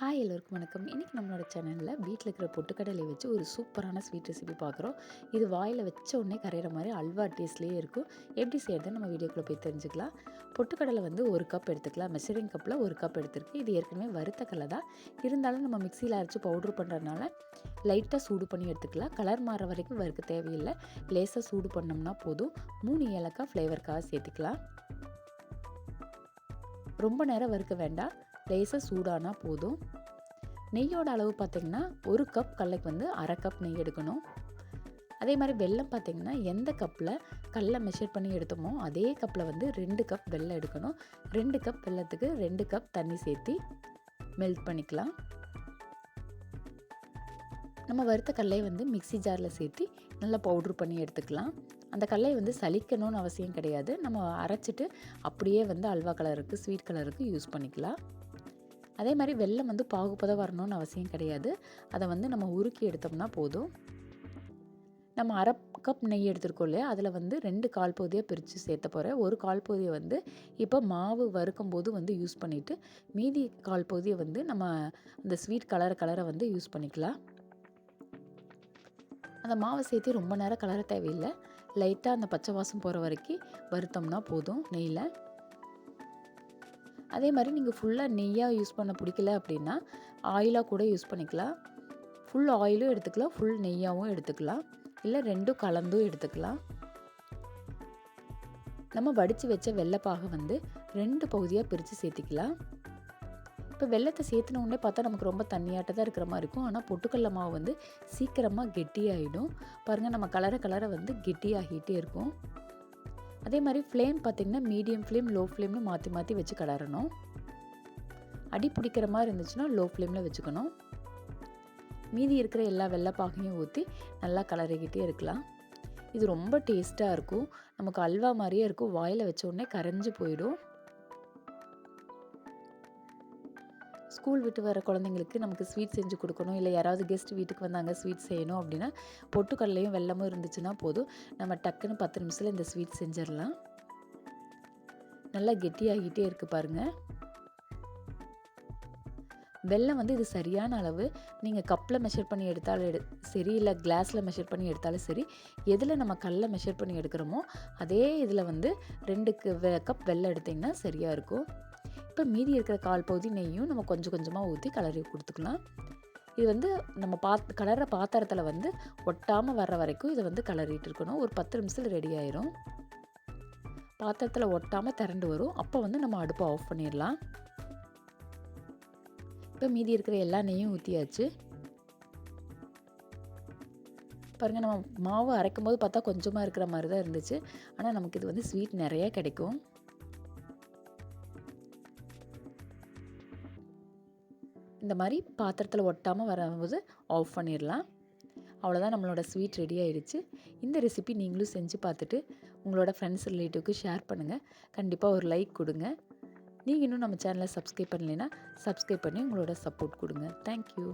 Hi எல்லோருக்கும் வணக்கம். இன்றைக்கி நம்மளோட சேனலில் வீட்டில் இருக்கிற பொட்டுக்கடலை வச்சு ஒரு சூப்பரான ஸ்வீட் ரெசிபி பார்க்குறோம். இது வாயில் வச்ச உடனே கரையிற மாதிரி அல்வா டேஸ்ட்லேயே இருக்கும். எப்படி செய்யறதுன்னு நம்ம வீடியோக்குள்ளே போய் தெரிஞ்சுக்கலாம். பொட்டுக்கடலை வந்து ஒரு கப் எடுத்துக்கலாம். மெஷரிங் கப்பில் ஒரு கப் எடுத்துருக்கு. இது ஏற்கனவே வறுத்த கடலை தான். இருந்தாலும் நம்ம மிக்சியில் அரைச்சி பவுட்ரு பண்ணுறதுனால லைட்டாக சூடு பண்ணி எடுத்துக்கலாம். கலர் மாற வரைக்கும் வறுக்க தேவையில்லை. லேசாக சூடு பண்ணோம்னா போதும். மூணு ஏலக்காய் ஃப்ளேவருக்காக சேர்த்துக்கலாம். ரொம்ப நேரம் வறுக்க வேண்டாம். லேசாக சூடானா போதும். நெய்யோட அளவு பார்த்திங்கன்னா ஒரு கப் கடலைக்கு வந்து அரை கப் நெய் எடுக்கணும். அதே மாதிரி வெல்லம் பார்த்திங்கன்னா எந்த கப்பில் கல்லை மெஷர் பண்ணி எடுத்தோமோ அதே கப்பில் வந்து ரெண்டு கப் வெல்லம் எடுக்கணும். ரெண்டு கப் வெல்லத்துக்கு ரெண்டு கப் தண்ணி சேர்த்து மெல்ட் பண்ணிக்கலாம். நம்ம வறுத்த கடலையை வந்து மிக்சி ஜாரில் சேர்த்து நல்லா பவுட்ரு பண்ணி எடுத்துக்கலாம். அந்த கடலையை வந்து சலிக்கணும்னு அவசியம் கிடையாது. நம்ம அரைச்சிட்டு அப்படியே வந்து அல்வா கலருக்கு ஸ்வீட் கலருக்கு யூஸ் பண்ணிக்கலாம். அதே மாதிரி வெள்ளம் வந்து பாகுபதம் வரணும்னு அவசியம் கிடையாது. அதை வந்து நம்ம உருக்கி எடுத்தோம்னா போதும். நம்ம அரை கப் நெய் எடுத்துருக்கோம் இல்லையா? அதில் வந்து ரெண்டு கால் பகுதியாக பிரித்து சேர்த்த போகிறேன் ஒரு கால் பகுதியை வந்து இப்போ மாவு வறுக்கும் போது வந்து யூஸ் பண்ணிவிட்டு மீதி கால் பகுதியை வந்து நம்ம அந்த ஸ்வீட் கலரை கலரை வந்து யூஸ் பண்ணிக்கலாம். அந்த மாவை சேர்த்து ரொம்ப நேரம் கலர தேவையில்லை. லைட்டாக அந்த பச்சை வாசம் போகிற வரைக்கும் வறுத்தோம்னா போதும் நெய்யில் அதே மாதிரி நீங்கள் ஃபுல்லாக நெய்யாக யூஸ் பண்ண பிடிக்கல அப்படின்னா ஆயிலாக கூட யூஸ் பண்ணிக்கலாம். ஃபுல் ஆயிலும் எடுத்துக்கலாம் ஃபுல் நெய்யாகவும் எடுத்துக்கலாம். இல்லை ரெண்டும் கலந்தும் எடுத்துக்கலாம். நம்ம வடித்து வச்ச வெள்ளைப்பாகை வந்து ரெண்டு பகுதியாக பிரித்து சேர்த்திக்கலாம். இப்போ வெள்ளத்தை சேர்த்துன உடனே பார்த்தா நமக்கு ரொம்ப தண்ணியாட்ட தான் இருக்கிற மாதிரி இருக்கும். ஆனால் பொட்டுக்கடல மாவு வந்து சீக்கிரமாக கெட்டியாகிடும் பாருங்கள் நம்ம கலரை கலரை வந்து கெட்டியாகிட்டே இருக்கும். அதே மாதிரி ஃப்ளேம் பார்த்திங்கன்னா மீடியம் ஃப்ளேம் லோ ஃப்ளேம்னு மாற்றி மாற்றி வச்சு கிளறணும் அடி பிடிக்கிற மாதிரி இருந்துச்சுன்னா லோ ஃப்ளேமில் வச்சுக்கணும். மீதி இருக்கிற எல்லா வெள்ளைப்பாகையும் ஊற்றி நல்லா கலரிக்கிட்டே இருக்கலாம். இது ரொம்ப டேஸ்ட்டாக இருக்கும். நமக்கு அல்வா மாதிரியே இருக்கும். வாயில் வச்ச உடனே கரைஞ்சி போயிடும். ஸ்கூல் விட்டு வர குழந்தைங்களுக்கு நமக்கு ஸ்வீட் செஞ்சு கொடுக்கணும். இல்லை யாராவது கெஸ்ட் வீட்டுக்கு வந்தாங்க ஸ்வீட் செய்யணும் அப்படின்னா பொட்டுக்கடலையும் வெள்ளமும் இருந்துச்சுன்னா போதும். நம்ம டக்குன்னு பத்து நிமிஷத்தில் இந்த ஸ்வீட் செஞ்சிடலாம். நல்லா கெட்டியாகிட்டே இருக்குது பாருங்கள் வெள்ளம் வந்து இது சரியான அளவு. நீங்கள் கப்பில் மெஷர் பண்ணி எடுத்தாலும் எடு சரி இல்லை கிளாஸில் மெஷர் பண்ணி எடுத்தாலும் சரி எதில் நம்ம கல்லில் மெஷர் பண்ணி எடுக்கிறோமோ அதே இதில் வந்து ரெண்டுக்கு வெ கப் வெள்ளம் எடுத்திங்கன்னா சரியாக இருக்கும். இப்போ மீதி இருக்கிற கால் பகுதி நெய்யும் நம்ம கொஞ்சம் கொஞ்சமாக ஊற்றி கலரி கொடுத்துக்கலாம். இது வந்து நம்ம பாத் கலர்ற பாத்திரத்தில் வந்து ஒட்டாமல் வர்ற வரைக்கும் இதை வந்து கலரிட்டு இருக்கணும். ஒரு பத்து நிமிஷத்தில் ரெடி ஆயிரும். பாத்திரத்தில் ஒட்டாமல் திரண்டு வரும். அப்போ வந்து நம்ம அடுப்பை ஆஃப் பண்ணிடலாம். இப்போ மீதி இருக்கிற எல்லா நெய்யும் ஊற்றியாச்சு பாருங்கள் நம்ம மாவு அரைக்கும் போது பார்த்தா கொஞ்சமாக இருக்கிற மாதிரி தான் இருந்துச்சு. ஆனால் நமக்கு இது வந்து ஸ்வீட் நிறைய கிடைக்கும். இந்த மாதிரி பாத்திரத்தில் ஒட்டாமல் வரும்போது ஆஃப் பண்ணிடலாம். அவ்வளோதான் நம்மளோட ஸ்வீட் ரெடி ஆகிடுச்சு இந்த ரெசிபி நீங்களும் செஞ்சு பார்த்துட்டு உங்களோட ஃப்ரெண்ட்ஸ் ரிலேட்டிவ்க்கு ஷேர் பண்ணுங்கள் கண்டிப்பாக ஒரு லைக் கொடுங்க. நீங்கள் இன்னும் நம்ம சேனலை சப்ஸ்கிரைப் பண்ணலைன்னா சப்ஸ்கிரைப் பண்ணி உங்களோட சப்போர்ட் கொடுங்க. தேங்க்யூ